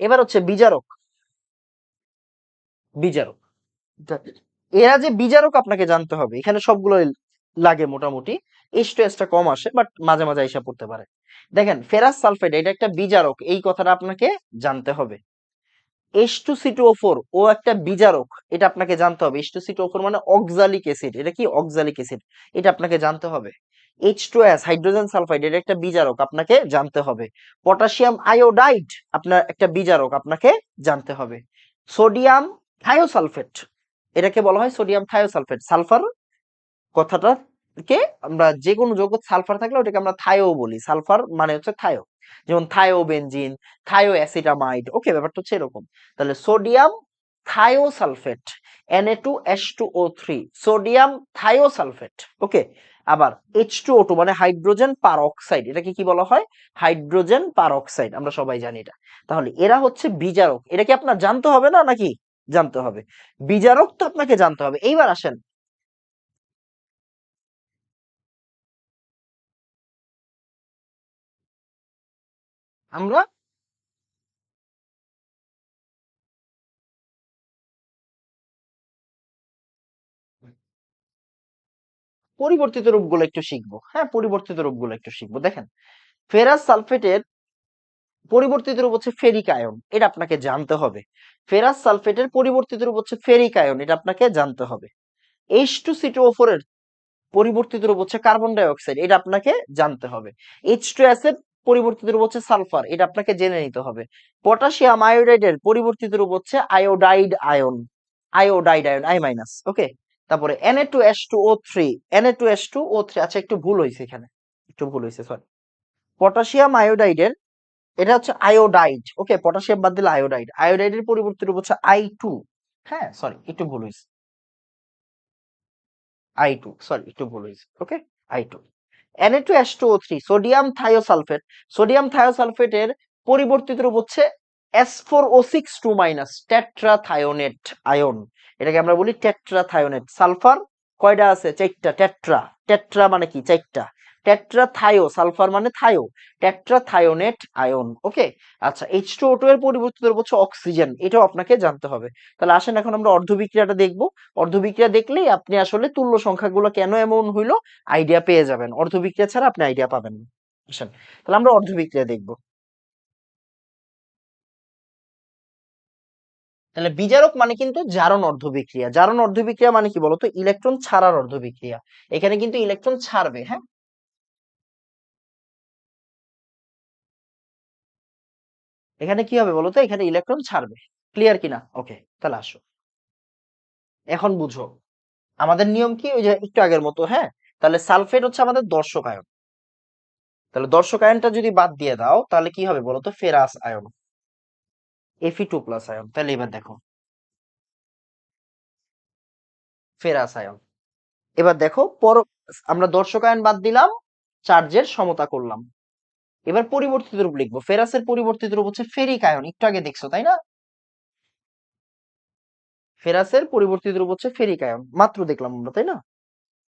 এবার হচ্ছে বিচারক বিচারক এরা যে বিচারক আপনাকে জানতে হবে এখানে সবগুলো লাগে মোটামুটি। এইচ টু এসটা কম আসে বাট মাঝে মাঝে হিসাব করতে পারে। দেখেন ফেরাস সালফেট এটা একটা বিচারক এই কথাটা আপনাকে জানতে হবে। H two C two O four ও একটা বিজারক এটা আপনাকে জানতে হবে। H two C two four মানে অক্সালিক অ্যাসিড এটা কি অক্সালিক অ্যাসিড এটা আপনাকে জানতে হবে। H two S hydrogen sulphide এটা একটা বিজারক, আপনাকে জানতে হবে। পটাশিয়াম আয়োডাইড, আপনার একটা বিজারক, আপনাকে জানতে হবে। সোডিয়াম থায়োসালফেট, এটাকে বলা হয় সোডিয়াম থায়োসালফেট, সালফার কথাটাকে আমরা যে কোনো যৌগ, সালফার থাকলে ওটাকে আমরা থায়ো বলি। সালফার মানে হচ্ছে থায়ো, যেমন থায়োবেনজিন থায়ো অ্যাসিটামাইড ওকে, ব্যাপারটা হচ্ছে এরকম। তাহলে sodium thiosulphate Na2H2O3 sodium thiosulphate, okay আবার H2O2 মানে হাইড্রোজেন পারঅক্সাইড এটাকে কি বলা হয়? হাইড্রোজেন পারঅক্সাইড আমরা সবাই জানি এটা। তাহলে এরা হচ্ছে বিজারক। এটা কি আপনার জানতে হবে না নাকি? জানতে হবে। বিজারক তো আপনাকে জানতে হবে। এইবার আসেন। আমরা পরিবর্তিত রূপগুলো একটু শিখব। হ্যাঁ পরিবর্তিত রূপগুলো একটু শিখব। দেখেন ফেরাস সালফেটের পরিবর্তিত রূপ হচ্ছে ফেরিক আয়ন, এটা আপনাকে জানতে হবে। ফেরাস সালফেটের পরিবর্তিত রূপ হচ্ছে ফেরিক আয়ন, এটা আপনাকে জানতে হবে। এইচ টু সি টু এর পরিবর্তিত রূপ হচ্ছে কার্বন ডাই অক্সাইড এটা আপনাকে জানতে হবে। এইচ টু অ্যাসিড পরিবর্তিত রূপ হচ্ছে সালফার, এটা আপনাকে জেনে নিতে হবে। পটাশিয়াম আয়োডাইডের পরিবর্তিত রূপ হচ্ছে iodide ion iodide ion I minus okay তারপরে N two S two O three N two S two O three আচ্ছা একটু ভুল হয়েছে এখানে। একটু ভুল হয়েছে সরি পটাশিয়াম আয়োডাইডের এটা হচ্ছে আয়োডাইড ওকে পটাশিয়াম বাদ দিলে আয়োডাইড আয়োডাইডের পরিবর্তিত রূপ হচ্ছে আই টু হ্যাঁ সরি একটু ভুল হয়েছে আই টু সরি একটু ভুল হয়েছে okay I two N two S two O three sodium thiosulphate sodium থায়োসালফেটের পরিবর্তিত রূপ হচ্ছে S four O six two minus tetrathionate ion এটাকে আমরা বলি টেট্রাথায়োনেট সালফার কয়টা আছে? চারটা টেট্রা টেট্রা মানে কি? চারটা। টেট্রাথায়ো সালফার মানে থায়ো টেট্রাথায়োনেট আয়ন ওকে আচ্ছা এইচ টু টু এর পরিবর্তিত হচ্ছে অক্সিজেন এটাও আপনাকে জানতে হবে। তাহলে আসেন এখন আমরা অর্ধবিক্রিয়াটা দেখব। অর্ধবিক্রিয়া দেখলেই আপনি আসলে তুল্য সংখ্যাগুলো কেন এমন হইল? আইডিয়া পেয়ে যাবেন। অর্ধবিক্রিয়া ছাড়া আপনি আইডিয়া পাবেন আসেন, তাহলে আমরা অর্ধবিক্রিয়া দেখব। তাহলে বিজারক মানে কিন্তু জারণ অর্ধবিক্রিয়া। জারণ অর্ধবিক্রিয়া মানে কি বলতো? ইলেকট্রন ছাড়ার অর্ধবিক্রিয়া। এখানে কিন্তু ইলেকট্রন ছাড়বে হ্যাঁ? এখানে কি হবে বলতো? এখানে ইলেকট্রন ছাড়বে। ক্লিয়ার কিনা? ওকে তাহলে আসো। এখন বুঝো। আমাদের নিয়ম কি? ওই যে একটু আগের মতো হ্যাঁ? তাহলে সালফেট হচ্ছে আমাদের দর্শক আয়ন। তাহলে দর্শক আয়নটা যদি বাদ দিয়ে দাও, তাহলে কি হবে বলতো? Ferrous ion. Fe two plus ion তাহলে এবার দেখো। Ferrous ion. এবার দেখো, পর, আমরা দর্শক আয়ন বাদ দিলাম চার্জের সমতা করলাম। এবার পরিবর্তিত রূপ লিখব। ফেরাসের পরিবর্তিত রূপ হচ্ছে ফেরিক আয়ন। একটু আগে দেখছ, তাই না? ফেরাসের পরিবর্তিত রূপ হচ্ছে ফেরিক আয়ন। মাত্র দেখলাম আমরা, তাই না?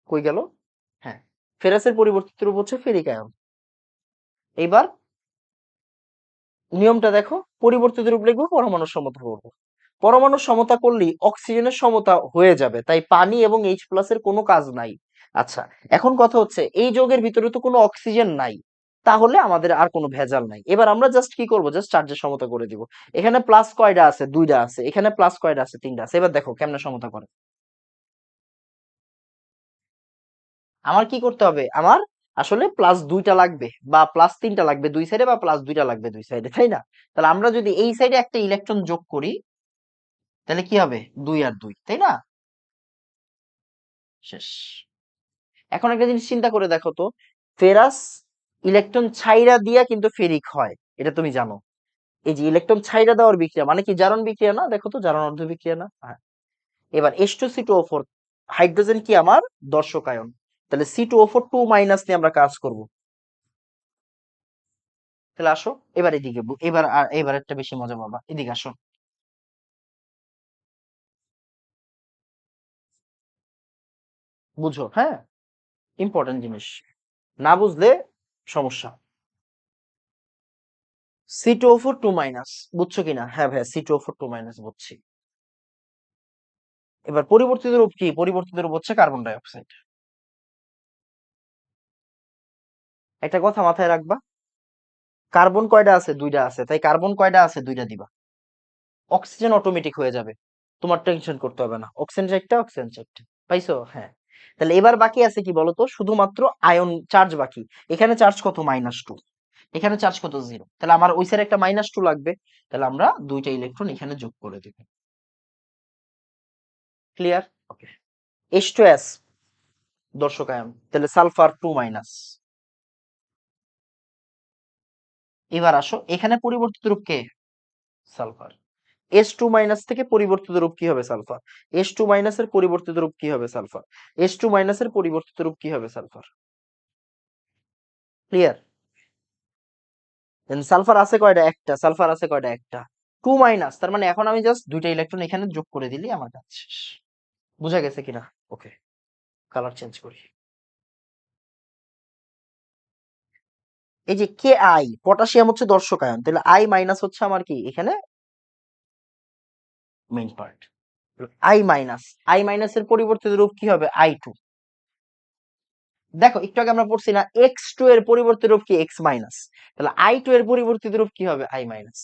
কই গেল? হ্যাঁ। ফেরাসের পরিবর্তিত রূপ হচ্ছে ফেরিক আয়ন। এইবার নিয়মটা দেখো, পরিবর্তিত রূপ লিখব পরমাণু সমতা করব। পরমাণু সমতা করলেই অক্সিজেনের সমতা হয়ে যাবে, তাই পানি এবং এইচ প্লাস এর কোনো কাজ নাই। আচ্ছা এখন কথা হচ্ছে, এই যোগের ভিতরে তো কোনো অক্সিজেন নাই, তাহলে আমাদের আর কোনো ভেজাল নাই। এবার আমরা জাস্ট কি করব? জাস্ট চার্জের সমতা করে দিব। এখানে প্লাস কয়টা আছে? দুইটা আছে। এখানে প্লাস কয়টা আছে? তিনটা আছে। এবার দেখো, কেমনে সমতা করে? আমার কি করতে হবে? আমার আসলে প্লাস দুইটা লাগবে বা প্লাস তিনটা লাগবে দুই সাইডে বা প্লাস দুইটা লাগবে দুই সাইডে তাই না? তাহলে আমরা যদি এই সাইডে একটা ইলেকট্রন যোগ করি, তাহলে কি হবে? দুই আর দুই, তাই না? শেষ। এখন একটা জিনিস চিন্তা করে দেখো তো ফেরাস ইলেকট্রন ছাইরা দিয়া কিন্তু ফেরিক হয়, এটা তুমি জানো। এই যে ইলেকট্রন ছাইরা দেওয়ার বিক্রিয়া মানে কি জারণ বিক্রিয়া না? দেখো তো, জারণ অর্ধ বিক্রিয়া না? হ্যাঁ। এবার S two C two four hydrogen কি আমার? দর্শক আয়ন তাহলে C two O four two minus নিয়ে আমরা কাজ করব। তাহলে আসো, এবার এদিকে এবার আর এবার একটা বেশি মজা পাবা। এদিকে আসো। বুঝো হ্যাঁ? ইম্পর্টেন্ট জিনিস। না বুঝলে সমস্যা। C two four two minus বুঝছ কিনা? হ্যাঁ ভাইয়া C two four two minus বুঝছি। এবার পরিবর্তিত রূপ কি? পরিবর্তিত রূপ হচ্ছে কার্বন ডাই একটা কথা মাথায় রাখবা। কার্বন কয়টা আছে? দুইটা আছে। তাই কার্বন কয়টা আছে? দুইটা দিবা। অক্সিজেন অটোমেটিক হয়ে যাবে। তোমার টেনশন করতে হবে না। অক্সিজেন চারটা অক্সিজেন চারটা। পাইছো? হ্যাঁ। তাহলে এবার বাকি আছে কি বলতো? শুধুমাত্র আয়ন চার্জ বাকি। এখানে চার্জ কত? মাইনাস টু এখানে চার্জ কত? জিরো তাহলে আমার ওই সাইডে একটা মাইনাস টু লাগবে। তাহলে আমরা দুইটা ইলেকট্রন এখানে যোগ করে দিব। Clear okay H two S দর্শক আয়ন। তাহলে সালফার টু মাইনাস এবার আসো, এখানে পরিবর্তিত রূপ কে? সালফার। এস টু মাইনাস থেকে পরিবর্তিত রূপ কি হবে সালফার? এস টু মাইনাসের পরিবর্তিত রূপ কি হবে সালফার? এস টু মাইনাসের পরিবর্তিত রূপ কি হবে সালফার? ক্লিয়ার দেন সালফার আছে কয়টা? একটা। সালফার আছে কয়টা? একটা। টু মাইনাস তার মানে এখন আমি জাস্ট দুইটা ইলেকট্রন এখানে যোগ করে দিলি, আমার কাজ শেষ। বুঝা গেছে কিনা? ওকে কালার চেঞ্জ করি। এই যে কে আই পটাশিয়াম হচ্ছে দর্শক আয়ন। তাহলে আই মাইনাস হচ্ছে আমার কি? এখানে main part I minus I minus এর পরিবর্তিত রূপ কি হবে? আই টু দেখো, একটু আগে আমরা পড়ছি না এক্স টু এর পরিবর্তিত রূপ কি? এক্স মাইনাস তাহলে আই টু এর পরিবর্তিত রূপ কি হবে? আই মাইনাস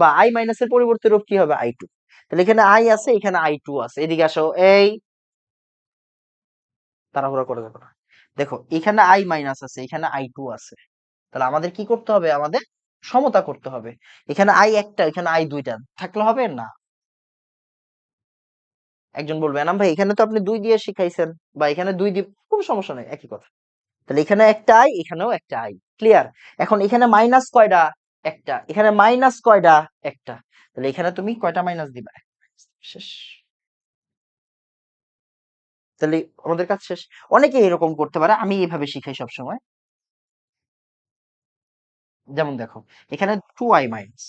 বা আই মাইনাস এর পরিবর্তিত রূপ কি হবে? আই টু তাহলে এখানে আই আছে, এখানে আই টু আছে। এদিকে আসো, এই। তাড়াহুড়া করে দেখো না। দেখো, এখানে আই মাইনাস আছে, এখানে আই টু আছে। তাহলে আমাদের কি করতে হবে? আমাদের সমতা করতে হবে। এখানে আই একটা, এখানে আই দুইটা, থাকলে হবে না? একজন বলবে এনাম ভাই, এখানে তো আপনি দুই দিয়ে শিখাইছেন, বা এখানে দুই দিয়ে কোনো সমস্যা নাই, একই কথা। তাহলে এখানে একটা আই এখানেও একটা আই ক্লিয়ার এখন এখানে মাইনাস কয়টা? একটা। এখানে মাইনাস কয়টা? একটা। তাহলে এখানে তুমি কয়টা মাইনাস দিবা? শেষ। তাহলে আমাদের কাজ শেষ। অনেকে এরকম করতে পারে, আমি এইভাবে শিখাই সব সময় যেমন দেখো, এখানে টু আই মাইনাস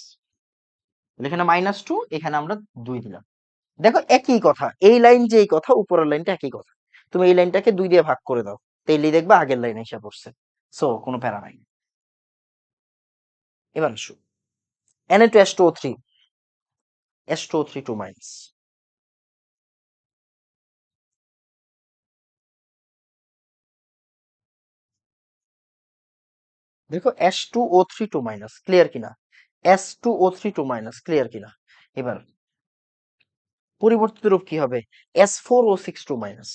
এখানে মাইনাস টু এখানে আমরা দুই দিলাম। দেখো একই কথা, এই লাইন যে এই কথা, উপরের লাইনটা একই কথা। তুমি এই লাইনটাকে দুই দিয়ে ভাগ করে দাও তাইলেই দেখবা আগের লাইন এসে পড়ছে। সো কোনো প্যারা নাই। এবার আসু। N A two S two three S two three two minus দেখো S two O three two minus clear কিনা? S two O three two minus clear কিনা? এবার, পরিবর্তিত রূপ কি হবে? S four O six two minus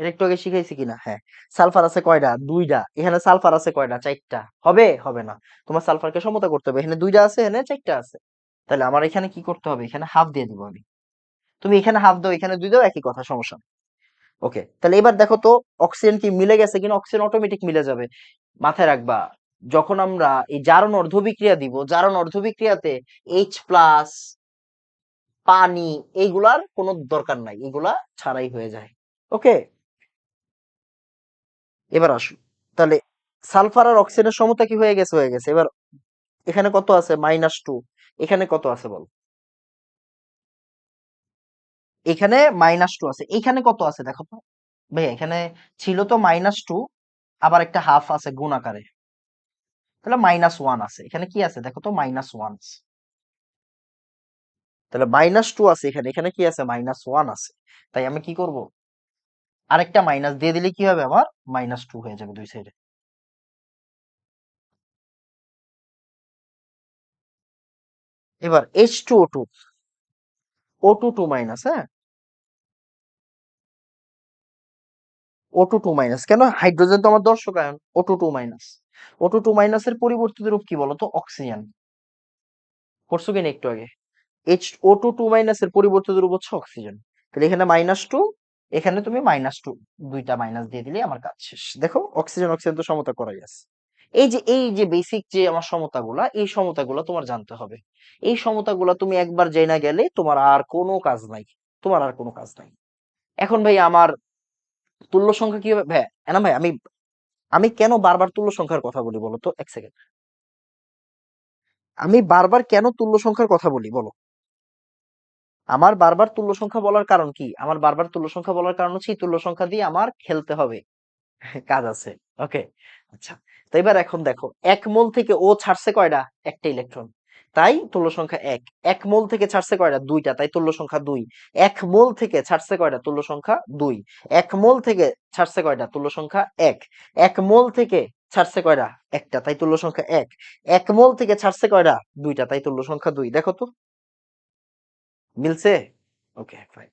এটা একটু আগে শিখাইছি কিনা? হ্যাঁ। সালফার আছে কয়টা দুইটা এখানে সালফার আছে কয়টা চারটা। হবে? হবে না। তোমার সালফারকে সমতা করতে হবে। এখানে দুইটা আছে, এখানে চারটা আছে। তাহলে আমার এখানে কি করতে হবে? এখানে হাফ দিয়ে দিব আমি। তুমি এখানে হাফ দাও, এখানে দুই দাও, একই কথা, সমস্যা ওকে তাহলে এবার দেখো তো অক্সিজেন কি মিলে গেছে কিনা? অক্সিজেন অটোমেটিক মিলে যাবে। মাথায় রাখবা, যখন আমরা এই জারণ অর্ধবিক্রিয়া দিব, জারণ অর্ধবিক্রিয়াতে এইচ প্লাস পানি, এইগুলার কোনো দরকার নাই, এগুলা ছাড়াই হয়ে যায়। ওকে এবার আসুন তাহলে সালফার আর অক্সিজেনের সমতা কি হয়ে গেছে? হয়ে গেছে। এবার এখানে কত আছে? মাইনাস টু এখানে কত আছে বল? এখানে মাইনাস টু আছে। এখানে কত আছে দেখো তো? ভাই এখানে ছিল তো মাইনাস টু আবার একটা হাফ আছে গুণ আকারে। তাহলে মাইনাস ওয়ান আছে। এখানে কি আছে দেখো তো? মাইনাস ওয়ান তাহলে মাইনাস টু আছে এখানে। এখানে কি আছে? মাইনাস ওয়ান আছে। তাই আমি কি করব? আরেকটা মাইনাস দিয়ে দিলে কি হবে আমার মাইনাস টু হয়ে যাবে দুই সাইডে এবার H two O two O two two minus হ্যাঁ? ও টু টু মাইনাস কেন? হাইড্রোজেন তো আমার দর্শক ion. O two two minus O two two মাইনাসের পরিবর্তিত রূপ কি বলতো? অক্সিজেন করছ কিনা একটু আগে? এইচ ও টু টু মাইনাসের পরিবর্তিত রূপ হচ্ছে অক্সিজেন তাহলে এখানে মাইনাস টু এখানে তুমি মাইনাস টু দুইটা মাইনাস দিয়ে দিলে আমার কাজ শেষ। দেখো অক্সিজেন অক্সিজেন তো সমতা করাই আছে। এই যে এই যে বেসিক যে আমার সমতাগুলা, এই সমতাগুলা তোমার জানতে হবে। এই সমতাগুলা তুমি একবার জেনে গেলে তোমার আর কোনো কাজ নাই। তোমার আর কোনো কাজ নাই। এখন ভাই আমার তুল্য সংখ্যা কি হবে এনা ভাই, আমি আমি কেন বারবার তুল্য সংখ্যার কথা বলি বলো তো? এক সেকেন্ড আমি বারবার কেন তুল্য সংখ্যার কথা বলি বলো? আমার বারবার তুল্য সংখ্যা বলার কারণ কি? আমার বারবার তুল্য সংখ্যা বলার কারণ হচ্ছে তুল্য সংখ্যা দিয়ে আমার খেলতে হবে। কাজ আছে ওকে আচ্ছা তো এবার এখন দেখো, এক মোল থেকে ও ছাড়ছে কয়টা একটা ইলেকট্রন। তাই তুল্য সংখ্যা এক। এক মোল থেকে ছাড়ছে কয়টা? দুইটা, তাই তুল্য সংখ্যা দুই। এক মোল থেকে ছাড়ছে কয়টা? তুল্য সংখ্যা দুই। এক মোল থেকে ছাড়ছে কয়টা? তুল্য সংখ্যা এক। এক মোল থেকে ছাড়ছে কয়টা? একটা, তাই তুল্য সংখ্যা এক। এক মোল থেকে ছাড়ছে কয়টা? দুইটা, তাই তুল্য সংখ্যা দুই। দেখো তো। মিলছে? Okay fine